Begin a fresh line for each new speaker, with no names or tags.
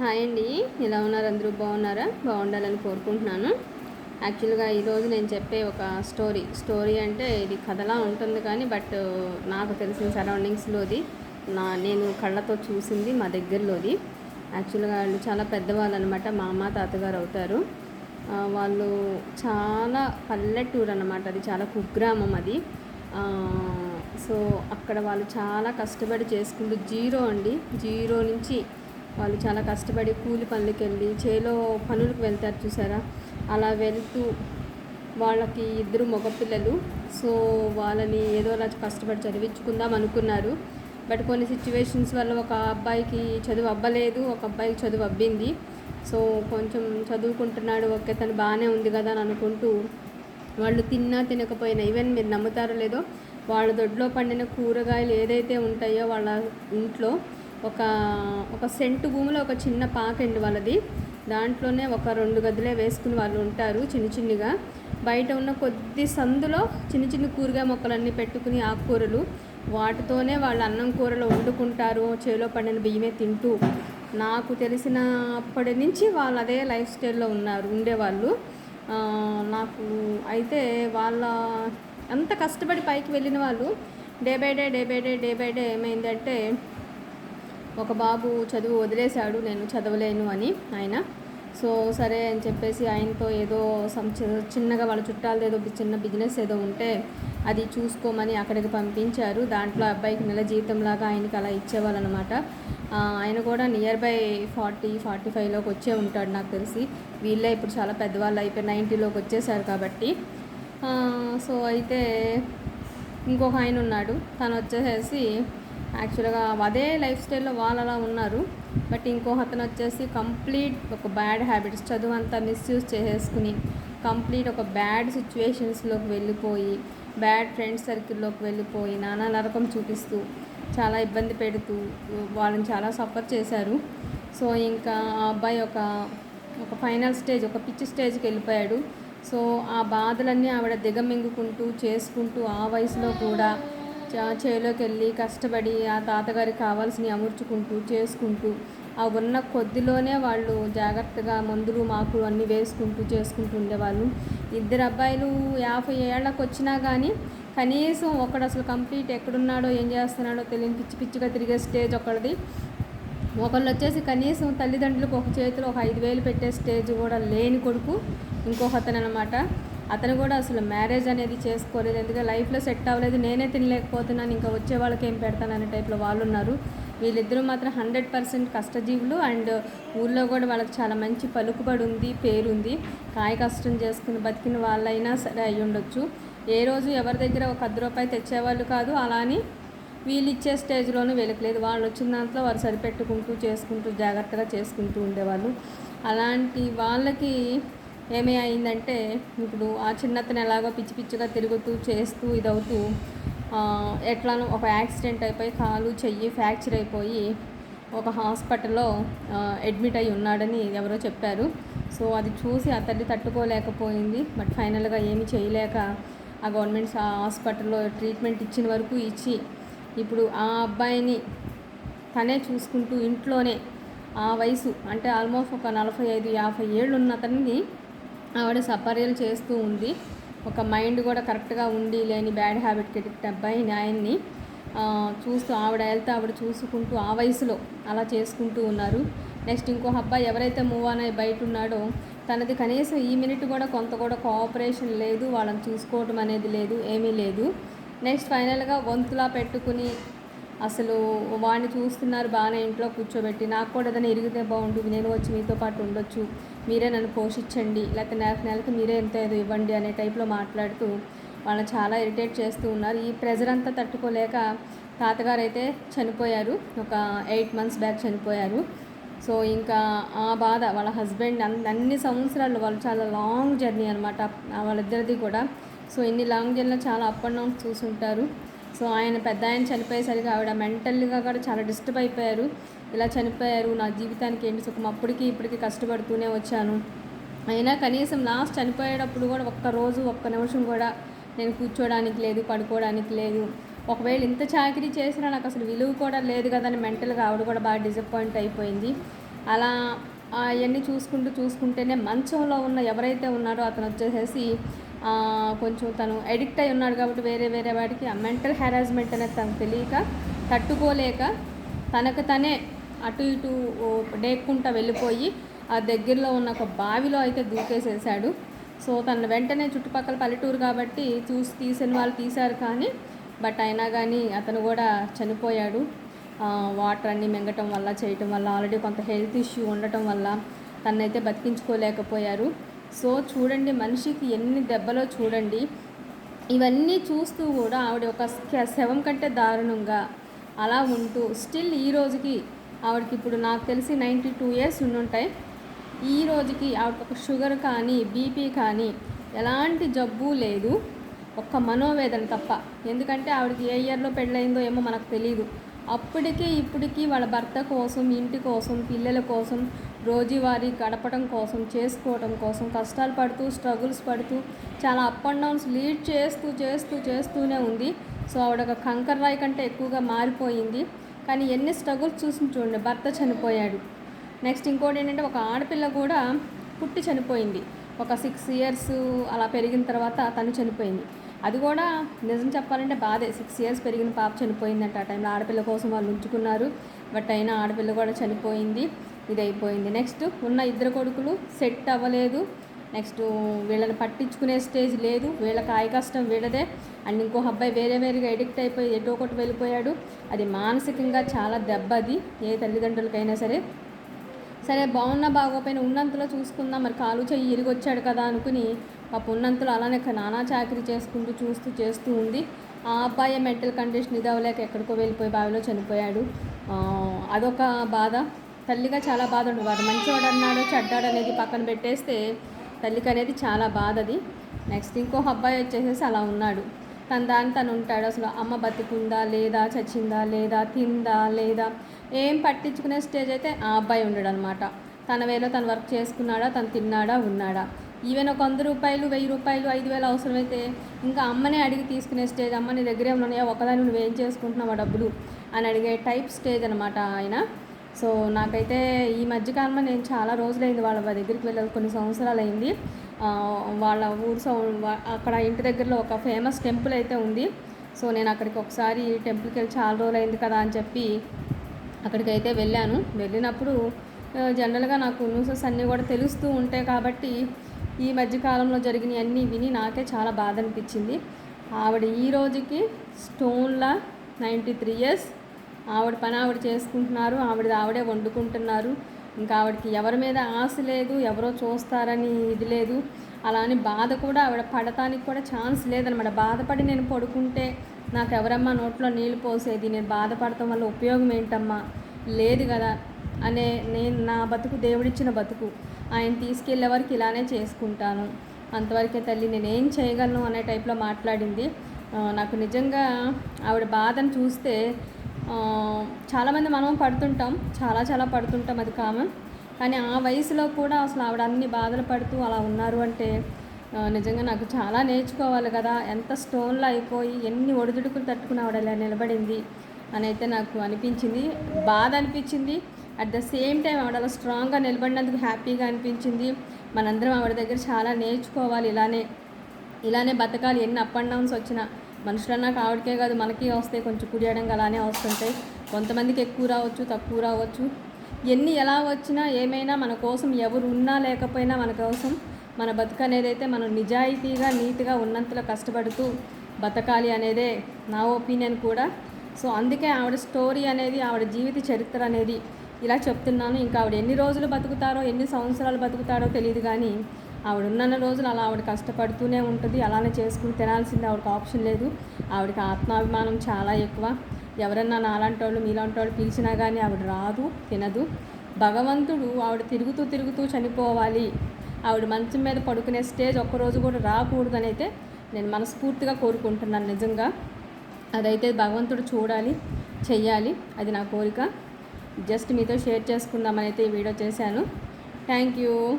Hi అండి. ఎలా ఉన్నారు? అందరూ బాగున్నారా? బాగుండాలని కోరుకుంటున్నాను. యాక్చువల్గా ఈరోజు నేను చెప్పే ఒక స్టోరీ. స్టోరీ అంటే ఇది కథలా ఉంటుంది కానీ బట్ నాకు తెలిసిన సరౌండింగ్స్లోది నా నేను కళ్ళతో చూసింది మా దగ్గరలోది. యాక్చువల్గా వాళ్ళు చాలా పెద్దవాళ్ళు అనమాట మా అమ్మ తాతగారు అవుతారు. వాళ్ళు చాలా పల్లెటూరు అనమాట అది చాలా కుగ్రామం అది. సో అక్కడ వాళ్ళు చాలా కష్టపడి చేసుకుంటూ జీరో అండి. జీరో నుంచి వాళ్ళు చాలా కష్టపడి కూలి పనులకు వెళ్ళి చేలో పనులకు వెళ్తారు చూసారా? అలా వెళ్తూ వాళ్ళకి ఇద్దరు మగపిల్లలు. సో వాళ్ళని ఏదో అలా కష్టపడి చదివించుకుందాం అనుకున్నారు. బట్ కొన్ని సిచ్యువేషన్స్ వల్ల ఒక అబ్బాయికి చదువు అవ్వలేదు ఒక అబ్బాయికి చదువు అబ్బింది. సో కొంచెం చదువుకుంటున్నాడు ఓకే తను బాగానే ఉంది కదా అని అనుకుంటూ వాళ్ళు తిన్నా తినకపోయినా ఈవెన్ మీరు నమ్ముతారో లేదో వాళ్ళ దొడ్లో పండిన కూరగాయలు ఏదైతే ఉంటాయో వాళ్ళ ఇంట్లో ఒక ఒక సెంటు భూమిలో ఒక చిన్న పాకండి వాళ్ళది. దాంట్లోనే ఒక రెండు గదిలే వేసుకుని వాళ్ళు ఉంటారు చిన్న చిన్నగా. బయట ఉన్న కొద్ది సందులో చిన్న చిన్న కూరగాయ మొక్కలన్నీ పెట్టుకుని ఆకుకూరలు. వాటితోనే వాళ్ళు అన్నం కూరలు వండుకుంటారు చేలో పండిన బియ్యమే తింటూ. నాకు తెలిసినప్పటి నుంచి వాళ్ళు అదే లైఫ్ స్టైల్లో ఉన్నారు ఉండేవాళ్ళు. నాకు అయితే వాళ్ళ అంత కష్టపడి పైకి వెళ్ళిన వాళ్ళు day by day day by day day by day ఏమైందంటే ఒక బాబు చదువు వదిలేశాడు నేను చదవలేను అని ఆయన. సో సరే అని చెప్పేసి ఆయనతో ఏదో సమ్ చి- చిన్నగా వాళ్ళ చుట్టాలది ఏదో చిన్న బిజినెస్ ఏదో ఉంటే అది చూసుకోమని అక్కడికి పంపించారు. దాంట్లో అబ్బాయికి నెల జీతంలాగా ఆయనకి అలా ఇచ్చేవాళ్ళనమాట. ఆయన కూడా నియర్ బై ఫార్టీ ఫార్టీ ఫైవ్లోకి వచ్చే ఉంటాడు నాకు తెలిసి. వీళ్ళే ఇప్పుడు చాలా పెద్దవాళ్ళు అయిపోయి నైంటీలోకి వచ్చేసారు కాబట్టి. సో అయితే ఇంకొక ఆయన ఉన్నాడు. తను వచ్చేసేసి యాక్చువల్గా అదే లైఫ్ స్టైల్లో వాళ్ళు అలా ఉన్నారు. బట్ ఇంకో అతను వచ్చేసి కంప్లీట్ ఒక బ్యాడ్ హ్యాబిట్స్ చదువు అంతా మిస్యూజ్ చేసేసుకుని కంప్లీట్ ఒక బ్యాడ్ సిచ్యువేషన్స్లోకి వెళ్ళిపోయి బ్యాడ్ ఫ్రెండ్స్ సర్కిల్లోకి వెళ్ళిపోయి నానా నరకం చూపిస్తూ చాలా ఇబ్బంది పెడుతూ వాళ్ళని చాలా సఫర్ చేశారు. సో ఇంకా ఆ అబ్బాయి ఒక ఒక ఫైనల్ స్టేజ్ ఒక పిచ్చి స్టేజ్కి వెళ్ళిపోయాడు. సో ఆ బాధలన్నీ ఆవిడ దిగమింగుకుంటూ చేసుకుంటూ ఆ వయసులో కూడా చేలోకి వెళ్ళి కష్టపడి ఆ తాతగారికి కావాల్సినవి అమర్చుకుంటూ చేసుకుంటూ ఆ ఉన్న కొద్దిలోనే వాళ్ళు జాగ్రత్తగా మందులు మాకులు అన్నీ వేసుకుంటూ చేసుకుంటూ ఉండేవాళ్ళు. ఇద్దరు అబ్బాయిలు యాభై ఏళ్ళకు వచ్చినా కానీ కనీసం ఒకడు అసలు కంప్లీట్ ఎక్కడున్నాడో ఏం చేస్తున్నాడో తెలియని పిచ్చి పిచ్చిగా తిరిగే స్టేజ్ ఒకటిది ఒకళ్ళు వచ్చేసి కనీసం తల్లిదండ్రులకు ఒక చేతిలో ఒక ఐదు వేలు పెట్టే స్టేజ్ కూడా లేని కొడుకు ఇంకొక అనమాట అతను కూడా అసలు మ్యారేజ్ అనేది చేసుకోలేదు ఎందుకంటే లైఫ్లో సెట్ అవ్వలేదు నేనే తినలేకపోతున్నాను ఇంకా వచ్చే వాళ్ళకి ఏం పెడతాను అనే టైప్లో వాళ్ళు ఉన్నారు. వీళ్ళిద్దరూ మాత్రం హండ్రెడ్ పర్సెంట్ కష్టజీవులు అండ్ ఊళ్ళో కూడా వాళ్ళకి చాలా మంచి పలుకుబడి ఉంది పేరుంది కాయ కష్టం చేసుకుని బతికిన వాళ్ళైనా సరే అయి ఉండొచ్చు. ఏ రోజు ఎవరి దగ్గర ఒక పది రూపాయి తెచ్చేవాళ్ళు కాదు అలా అని వీళ్ళు ఇచ్చే స్టేజ్లోనూ వీళ్ళకి లేదు వాళ్ళు వచ్చిన దాంట్లో వారు సరిపెట్టుకుంటూ చేసుకుంటూ జాగ్రత్తగా చేసుకుంటూ ఉండేవాళ్ళు. అలాంటి వాళ్ళకి ఏమీ అయిందంటే ఇప్పుడు ఆ చిన్నతను ఎలాగో పిచ్చి పిచ్చిగా తిరుగుతూ చేస్తూ ఇదవుతూ ఎట్లానో ఒక యాక్సిడెంట్ అయిపోయి కాలు చెయ్యి ఫ్రాక్చర్ అయిపోయి ఒక హాస్పిటల్లో అడ్మిట్ అయి ఉన్నాడని ఎవరో చెప్పారు. సో అది చూసి ఆ తల్లి తట్టుకోలేకపోయింది. బట్ ఫైనల్గా ఏమీ చేయలేక ఆ గవర్నమెంట్ హాస్పిటల్లో ట్రీట్మెంట్ ఇచ్చిన వరకు ఇచ్చి ఇప్పుడు ఆ అబ్బాయిని తనే చూసుకుంటూ ఇంట్లోనే ఆ వయసు అంటే ఆల్మోస్ట్ ఒక నలభై ఐదు యాభై ఏళ్ళు ఉన్న అతన్ని ఆవిడ సపర్యలు చేస్తూ ఉంది. ఒక మైండ్ కూడా కరెక్ట్గా ఉండి లేని బ్యాడ్ హ్యాబిట్కి ఎడిక్ట్ అబ్బాయి ఆయన్ని చూస్తూ ఆవిడ వెళ్తే ఆవిడ చూసుకుంటూ ఆ వయసులో అలా చేసుకుంటూ ఉన్నారు. నెక్స్ట్ ఇంకో అబ్బాయి ఎవరైతే మూవ్ ఆన్ అయ్యి బయట ఉన్నాడో తనది కనీసం ఈ మినిట్ కూడా కొంత కూడా కోఆపరేషన్ లేదు. వాళ్ళని చూసుకోవటం అనేది లేదు ఏమీ లేదు. నెక్స్ట్ ఫైనల్గా వంతులా పెట్టుకుని అసలు వాడిని చూస్తున్నారు బాగానే ఇంట్లో కూర్చోబెట్టి నాకు కూడా ఏదైనా ఇరిగితే బాగుంటుంది నేను వచ్చి మీతో పాటు ఉండొచ్చు మీరే నన్ను పోషించండి లేకపోతే నెలకు నెలకి మీరే ఎంత ఏదో ఇవ్వండి అనే టైప్లో మాట్లాడుతూ వాళ్ళని చాలా ఇరిటేట్ చేస్తూ ఉన్నారు. ఈ ప్రెజర్ అంతా తట్టుకోలేక తాతగారు అయితే చనిపోయారు. ఒక ఎయిట్ మంత్స్ బ్యాక్ చనిపోయారు. సో ఇంకా ఆ బాధ వాళ్ళ హస్బెండ్ అన్- అన్ని సంవత్సరాలు వాళ్ళు చాలా లాంగ్ జర్నీ అనమాట వాళ్ళిద్దరిది కూడా. సో ఇన్ని లాంగ్ జర్నీలో చాలా అప్ అండ్ డౌన్స్ చూసుంటారు. సో ఆయన పెద్ద ఆయన చనిపోయేసరికి ఆవిడ మెంటల్గా కూడా చాలా డిస్టర్బ్ అయిపోయారు. ఇలా చనిపోయారు నా జీవితానికి ఏంటి సుఖం? అప్పటికి ఇప్పటికి కష్టపడుతూనే వచ్చాను. అయినా కనీసం లాస్ట్ చనిపోయేటప్పుడు కూడా ఒక్క రోజు ఒక్క నిమిషం కూడా నేను కూర్చోడానికి లేదు పడుకోవడానికి లేదు. ఒకవేళ ఇంత చాకరీ చేసినా నాకు అసలు విలువ కూడా లేదు కదా అని మెంటల్గా ఆవిడ కూడా బాగా డిసప్పాయింట్ అయిపోయింది. అలా అవన్నీ చూసుకుంటూ చూసుకుంటేనే మంచంలో ఉన్న ఎవరైతే ఉన్నారో అతను వచ్చేసేసి కొంచెం తను ఎడిక్ట్ అయి ఉన్నాడు కాబట్టి వేరే వేరే వాడికి ఆ మెంటల్ హెరాస్మెంట్ అనేది తనకు తెలియక తట్టుకోలేక తనకు తనే అటు ఇటు డేక్కుంటా వెళ్ళిపోయి ఆ దగ్గరలో ఉన్న ఒక బావిలో అయితే దూకేసేసాడు సో తను వెంటనే చుట్టుపక్కల పల్లెటూరు కాబట్టి చూసి తీసిన వాళ్ళు తీశారు కానీ బట్ అయినా కానీ అతను కూడా చనిపోయాడు. వాటర్ అన్ని మింగటం వల్ల చేయటం వల్ల ఆల్రెడీ కొంత హెల్త్ ఇష్యూ ఉండటం వల్ల తనైతే బతికించుకోలేకపోయారు. సో చూడండి మనిషికి ఎన్ని దెబ్బలో చూడండి. ఇవన్నీ చూస్తూ కూడా ఆవిడ ఒక శవం కంటే దారుణంగా అలా ఉంటూ స్టిల్ ఈ రోజుకి ఆవిడకి ఇప్పుడు నాకు తెలిసి నైంటీ టూ ఇయర్స్ ఉండుంటాయి. ఈ రోజుకి ఆవిడకి ఒక షుగర్ కానీ బీపీ కానీ ఎలాంటి జబ్బు లేదు. ఒక్క మనోవేదన తప్ప. ఎందుకంటే ఆవిడకి ఏ ఇయర్లో పెళ్ళయిందో ఏమో మనకు తెలియదు అప్పటికే ఇప్పటికీ వాళ్ళ భర్త కోసం ఇంటి కోసం పిల్లల కోసం రోజువారీ గడపడం కోసం చేసుకోవడం కోసం కష్టాలు పడుతూ స్ట్రగుల్స్ పడుతూ చాలా అప్ అండ్ డౌన్స్ లీడ్ చేస్తూ చేస్తూ చేస్తూనే ఉంది. సో ఆవిడ ఒక కంకర్ రాయి కంటే ఎక్కువగా మారిపోయింది. కానీ ఎన్ని స్ట్రగుల్స్ చూసి చూడండి భర్త చనిపోయాడు. నెక్స్ట్ ఇంకోటి ఏంటంటే ఒక ఆడపిల్ల కూడా పుట్టి చనిపోయింది. ఒక సిక్స్ ఇయర్స్ అలా పెరిగిన తర్వాత తను చనిపోయింది. అది కూడా నిజం చెప్పాలంటే బాధే. సిక్స్ ఇయర్స్ పెరిగిన పాప చనిపోయిందంట ఆ టైంలో ఆడపిల్ల కోసం వాళ్ళు ఉంచుకున్నారు. బట్ అయినా ఆడపిల్ల కూడా చనిపోయింది. ఇది అయిపోయింది నెక్స్ట్ ఉన్న ఇద్దరు కొడుకులు సెట్ అవ్వలేదు. నెక్స్ట్ వీళ్ళని పట్టించుకునే స్టేజ్ లేదు. వీళ్ళ కాయ కష్టం వీళ్ళదే. అండ్ ఇంకో అబ్బాయి వేరే వేరేగా ఎడిక్ట్ అయిపోయి ఎటో ఒకటి వెళ్ళిపోయాడు. అది మానసికంగా చాలా దెబ్బ అది ఏ తల్లిదండ్రులకైనా సరే. సరే బాగున్నా బాగోపోయినా ఉన్నంతలో చూసుకుందాం. మరి కాలు చెయ్యి ఇరిగొచ్చాడు కదా అనుకుని పాప ఉన్నంతలో అలానే నానా చాకరీ చేసుకుంటూ చూస్తూ చేస్తూ ఉంది. ఆ అబ్బాయి మెంటల్ కండిషన్ ఇది అవ్వలేక ఎక్కడికో వెళ్ళిపోయి బావిలో చనిపోయాడు. అదొక బాధ. తల్లిగా చాలా బాధ ఉండేవాడు మంచివాడు అన్నాడు చెడ్డాడు అనేది పక్కన పెట్టేస్తే తల్లికి అనేది చాలా బాధ అది నెక్స్ట్ ఇంకో అబ్బాయి వచ్చేసేసి అలా ఉన్నాడు. తన దాన్ని తను ఉంటాడు. అసలు అమ్మ బతికుందా లేదా చచ్చిందా లేదా తిందా లేదా ఏం పట్టించుకునే స్టేజ్ అయితే ఆ అబ్బాయి ఉండడు అనమాట తన వేలో తను వర్క్ చేసుకున్నాడా తను తిన్నాడా ఉన్నాడా. ఈవెన్ ఒక వంద రూపాయలు వెయ్యి రూపాయలు ఐదు వేలు అవసరమైతే ఇంకా అమ్మనే అడిగి తీసుకునే స్టేజ్ అమ్మ నీ దగ్గరే ఉన్నాయా ఒకదాని నువ్వు ఏం చేసుకుంటున్నావు డబ్బులు? అని అడిగే టైప్ స్టేజ్ అనమాట ఆయన. సో నాకైతే ఈ మధ్యకాలంలో నేను చాలా రోజులైంది వాళ్ళ దగ్గరికి వెళ్ళాలి కొన్ని సంవత్సరాలు అయింది వాళ్ళ ఊరు సౌ అక్కడ ఇంటి దగ్గరలో ఒక ఫేమస్ టెంపుల్ అయితే ఉంది. సో నేను అక్కడికి ఒకసారి టెంపుల్కి వెళ్ళి చాలా రోజులు అయింది కదా అని చెప్పి అక్కడికి అయితే వెళ్ళాను. వెళ్ళినప్పుడు జనరల్గా నాకు న్యూసెస్ అన్నీ కూడా తెలుస్తూ ఉంటాయి కాబట్టి ఈ మధ్యకాలంలో జరిగినవి అన్నీ విని నాకే చాలా బాధ అనిపించింది. ఆవిడ ఈ రోజుకి స్టోన్లా నైంటీ త్రీ ఇయర్స్ ఆవిడ పని ఆవిడ చేసుకుంటున్నారు ఆవిడ ఆవిడే వండుకుంటున్నారు. ఇంకా ఆవిడకి ఎవరి మీద ఆశ లేదు ఎవరో చూస్తారని ఇది లేదు. అలా అని బాధ కూడా ఆవిడ పడటానికి కూడా ఛాన్స్ లేదనమాట. బాధపడి నేను పడుకుంటే నాకు ఎవరమ్మా నోట్లో నీళ్ళు పోసేది? నేను బాధపడటం వల్ల ఉపయోగం ఏంటమ్మా? లేదు కదా అనే నేను నా బతుకు దేవుడిచ్చిన బతుకు. ఆయన తీసుకెళ్ళే వరకు ఇలానే చేసుకుంటాను. అంతవరకే తల్లి నేనేం చేయగలను అనే టైప్లో మాట్లాడింది. నాకు నిజంగా ఆవిడ బాధను చూస్తే చాలామంది మనం పడుతుంటాం. చాలా చాలా పడుతుంటాం. అది కామన్ కానీ ఆ వయసులో కూడా అసలు ఆవిడ అన్ని బాధలు పడుతూ అలా ఉన్నారు అంటే నిజంగా నాకు చాలా నేర్చుకోవాలి కదా. ఎంత స్టోన్లో అయిపోయి ఎన్ని ఒడిదుడుకులు తట్టుకుని ఆవిడ ఇలా నిలబడింది అని అయితే నాకు అనిపించింది. బాధ అనిపించింది. అట్ ద సేమ్ టైం ఆవిడ అలా స్ట్రాంగ్గా నిలబడినందుకు హ్యాపీగా అనిపించింది. మనందరం ఆవిడ దగ్గర చాలా నేర్చుకోవాలి. ఇలానే ఇలానే బతకాలి. ఎన్ని అప్ అండ్ డౌన్స్ వచ్చినా. మనుషులన్నా ఆవిడకే కాదు మనకి వస్తాయి. కొంచెం కుడియడంగా అలానే వస్తుంటాయి కొంతమందికి ఎక్కువ రావచ్చు తక్కువ రావచ్చు. ఎన్ని ఎలా వచ్చినా ఏమైనా మన కోసం ఎవరు ఉన్నా లేకపోయినా మన కోసం మన బతుకు అనేది అయితే మనం నిజాయితీగా నీట్గా ఉన్నంతలో కష్టపడుతూ బతకాలి అనేదే నా ఒపీనియన్ కూడా. సో అందుకే ఆవిడ స్టోరీ అనేది ఆవిడ జీవిత చరిత్ర అనేది ఇలా చెప్తున్నాను. ఇంకా ఆవిడ ఎన్ని రోజులు బతుకుతారో ఎన్ని సంవత్సరాలు బతుకుతారో తెలియదు కానీ ఆవిడ ఉన్న రోజులు అలా ఆవిడ కష్టపడుతూనే ఉంటుంది. అలానే చేసుకుని తినాల్సింది ఆవిడకి ఆప్షన్ లేదు. ఆవిడకి ఆత్మాభిమానం చాలా ఎక్కువ. ఎవరన్నా నాలాంటి వాళ్ళు మీలాంటి వాళ్ళు పిలిచినా కానీ ఆవిడ రాదు తినదు. భగవంతుడు ఆవిడ తిరుగుతూ తిరుగుతూ చనిపోవాలి. ఆవిడ మంచం మీద పడుకునే స్టేజ్ ఒక్కరోజు కూడా రాకూడదని అయితే నేను మనస్ఫూర్తిగా కోరుకుంటున్నాను నిజంగా. అదైతే భగవంతుడు చూడాలి చెయ్యాలి. అది నా కోరిక. జస్ట్ మీతో షేర్ చేసుకుందామని అయితే ఈ వీడియో చేశాను. Thank you.